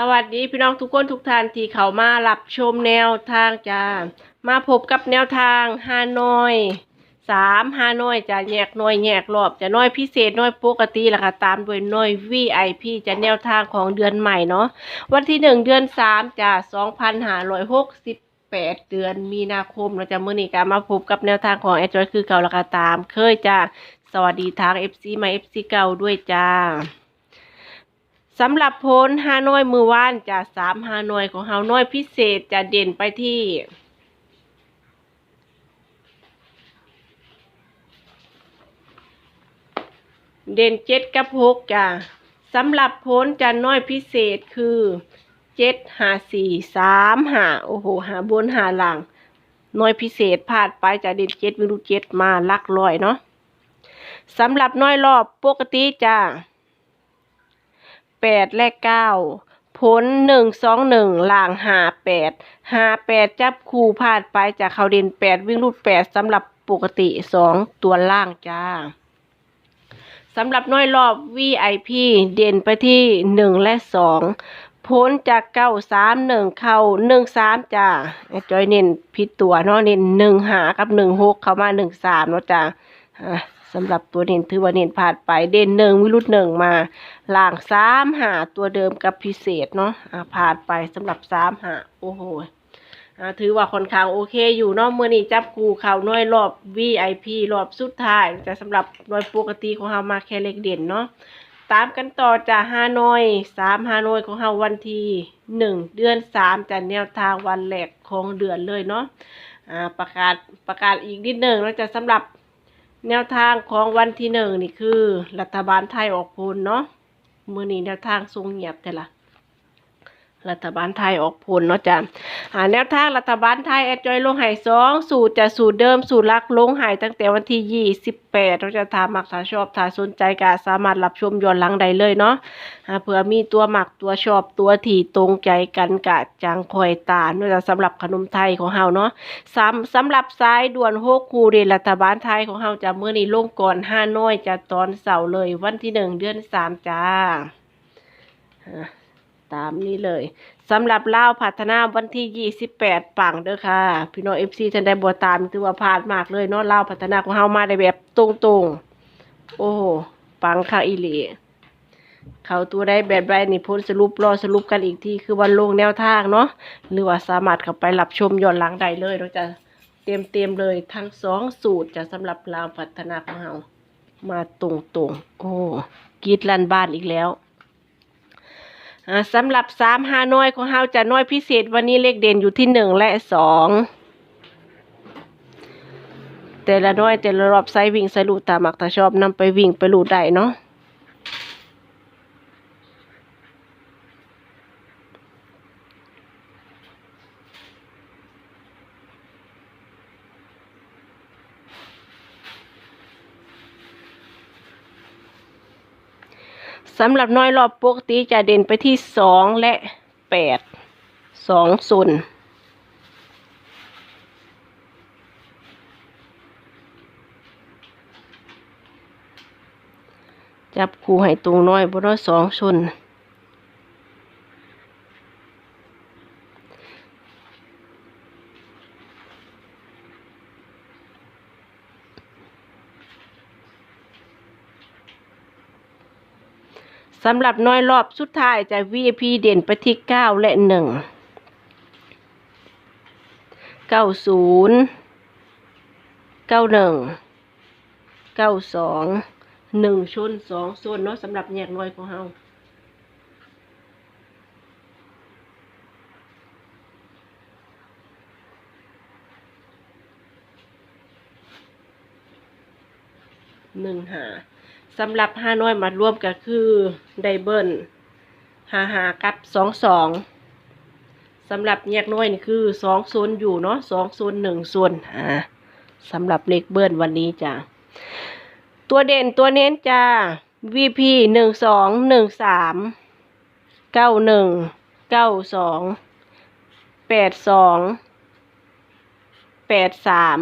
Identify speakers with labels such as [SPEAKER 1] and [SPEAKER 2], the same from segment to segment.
[SPEAKER 1] สวัสดีพี่น้องทุกคนทุกท่านที่เข้ามารับชมแนวทางจ้ามาพบกับแนวทางฮานอยสามฮานอยจะแยกน่วยแยกรอบจะน้อยพิเศษน้อยปกติแล้วก็ตามด้วยน้อย VIP จะแนวทางของเดือนใหม่เนาะวันที่หนึ่งเดือนสามจ้าสองพันห้าร้อยหกสิบแปดเดือนมีนาคมเราจะมือนี้ก็มาพบกับแนวทางของแอดจอยคือเก่าแล้วก็ตาม เคยจ้าสวัสดีทาง FC มา FC เก่าด้วยจ้า สำหรับโพลฮานอยมือว่านจะสามฮานอยของฮานอยพิเศษจะเด่นไปที่เด่นเจ็ดกับหกจ้ะสำหรับโพลจะน้อยพิเศษคือเจ็ดหาสี่สามหาโอ้โหหาบนหาหลังน้อยพิเศษพลาดไปจะเด่นเจ็ดไม่รู้เจ็ดมาลักลอยเนาะสำหรับน้อยรอบปกติจ้ะ แปดและเก้าผลหนึ่งสองหนึ่งล่างหาแปดหาแปดจับคู่พลาดไปจากเขาเด่นแปดวิ่งรูดแปดสำหรับปกติสองตัวล่างจ้าสำหรับน้อยรอบ VIP เด่นไปที่หนึ่งและสองพ้นจากเก้าสามหนึ่งเข้าหนึ่งสามจ้าจอยเน้นผิดตัวเนาะเน้นหนึ่งหากับหนึ่งหกเข้ามาหนึ่งสามเนาะจ้า สำหรับตัวเน้นถือว่าเน้นผ่านไปเด่นหนึ่งวิรุดหนึ่งมาล่างสามหาตัวเดิมกับพิเศษเนาะอ่าผ่านไปสำหรับสามหาโอ้โหอ่าถือว่าค่อนข้างโอเคอยู่เนาะเมื่อนี้จับกูเข่าน้อยรอบ VIP รอบสุดท้ายแต่สำหรับน้อยปกติของเรามาแค่เล็กเด่นเนาะตามกันต่อจากฮานอยสามฮานอยของเราวันที่หนึ่งเดือนสามจะแนวทางวันแรกของเดือนเลยเนาะอ่าประกาศประกาศอีกนิดหนึ่งแล้วจะสำหรับ แนวทางของวันที่หนึ่งนี่คือ รัฐบาลไทยออกพลเนาะมือนี้แนวทางทรงเงียบแต่ละ รัฐบาลไทยออกผลเนาะจ้ะอ่าแนวทางรัฐบาลไทยแอดจอยลงหายสองสูตรจะสูตรเดิมสูตรลักลงหายตั้งแต่วันที่ยี่สิบแปดเราจะถามหมักถ้าชอบถ้าสนใจก็สามารถรับชมย้อนหลังได้เลยเนาะเผื่อมีตัวหมักตัวชอบตัวที่ตรงใจกันกะจังคอยตาเนาะจ้ะสำหรับขนมไทยของเฮาเนาะสำสำหรับสายด่วนโฮกคูเรนรัฐบาลไทยของเฮาจะเมื่อนี้ลงก่อนห้าน้อยจะตอนเสาร์เลยวันที่หนึ่งเดือนสามจ้า ตามนี้เลยสำหรับเล่าพัฒนาวันที่ยี่สิบแปดปังเด้อค่ะ พี่น้องเอฟซีท่านได้บัวตามถือว่าพลาดมากเลยเนาะเล่าพัฒนาของเฮามาได้แบบตรงๆ โอ้โหปังค่ะอีหลีเขาตัวได้แบบไรนี่พ้นสรุปรอสรุปกันอีกทีคือวันลงแนวทางเนาะหรือว่าสามารถเข้าไปรับชมย้อนหลังได้เลยเราจะเตรียมเตรียมๆเลยทั้งสองสูตรจะสำหรับลาวพัฒนาของเรามาตรงตรงๆโอ้กีดลันบ้านอีกแล้ว สำหรับสามห้าน้อยของเฮาจะน้อยพิเศษวันนี้เลขเด่นอยู่ที่หนึ่งและสองแต่ละน้อยแต่ละรอบไซส์วิ่งใส่ลูตามมักตาชอบนำไปวิ่งไปลูดได้เนาะ สำหรับน้อยรอบปกติจะเด่นไปที่สองและแปดสองศูนย์จับคู่ให้ตรงน้อยบนน้อยสองชน สำหรับน้อยรอบสุดท้ายจะ VIP เด่นไปที่เก้าและหนึ่งเก้าศูนย์เก้าหนึ่งเก้าสองหนึ่งชนสองส่วนเนาะสำหรับแยกน้อยของเฮาหนึ่งหา สำหรับห้าน้อยมารวมก็คือไดเบิลหาหากับสองสองสำหรับแยกน้อยนี่คือสองโซนอยู่เนาะสองโซนหนึ่งส่วนอ่าสำหรับเลขเบิลวันนี้จ้ะตัวเด่นตัวเน้นจ้า VP หนึ่งสองหนึ่งสามเก้าหนึ่งเก้าสองแปดสองแปดสาม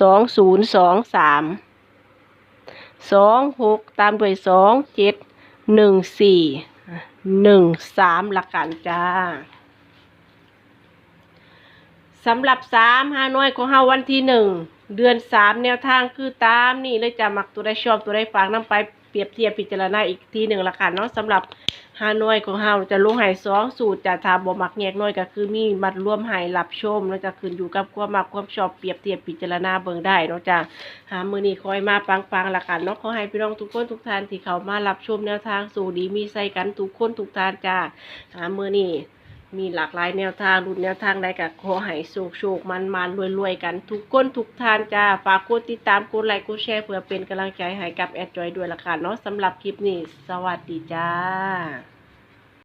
[SPEAKER 1] สองศูนย์สองสาม สองหกตามด้วยสองเจ็ดหนึ่งสี่หนึ่งสามละกันจ้าสำหรับสามฮานอยของเฮาวันที่หนึ่งเดือนสามแนวทางคือตามนี่เลยจะหมักตัวได้ชอบตัวได้ฟังนํไป เปรียบเทียบพิจารณาอีกทีหนึ่งละกันเนาะสำหรับฮานอยของเฮาจะลงหายสองสูตรจะทาบ่มักแยกน้อยก็คือมีมัดร่วมหายรับชมแล้วจะขึ้นอยู่กับความมักความชอบเปรียบเทียบพิจารณาเบิ่งได้เนาะจ้าหามือนี้คอยมาปังๆละกันเนาะขอให้พี่น้องทุกคนทุกท่านที่เขามารับชมแนวทางสู่ดีมีใส่กันทุกคนทุกท่านจ้าหามือนี้ มีหลากหลายแนวทางรุ่นแนวทางใดกับขอให้โชคโชคมันมันรวยรวยๆกัน ทุกคนทุกทานจ้าฝากกดติดตามกดไลค์กดแชร์เพื่อเป็นกำลังใจให้กับแอดจอยด้วยละกันเนาะสำหรับคลิปนี้ สวัสดีจ้า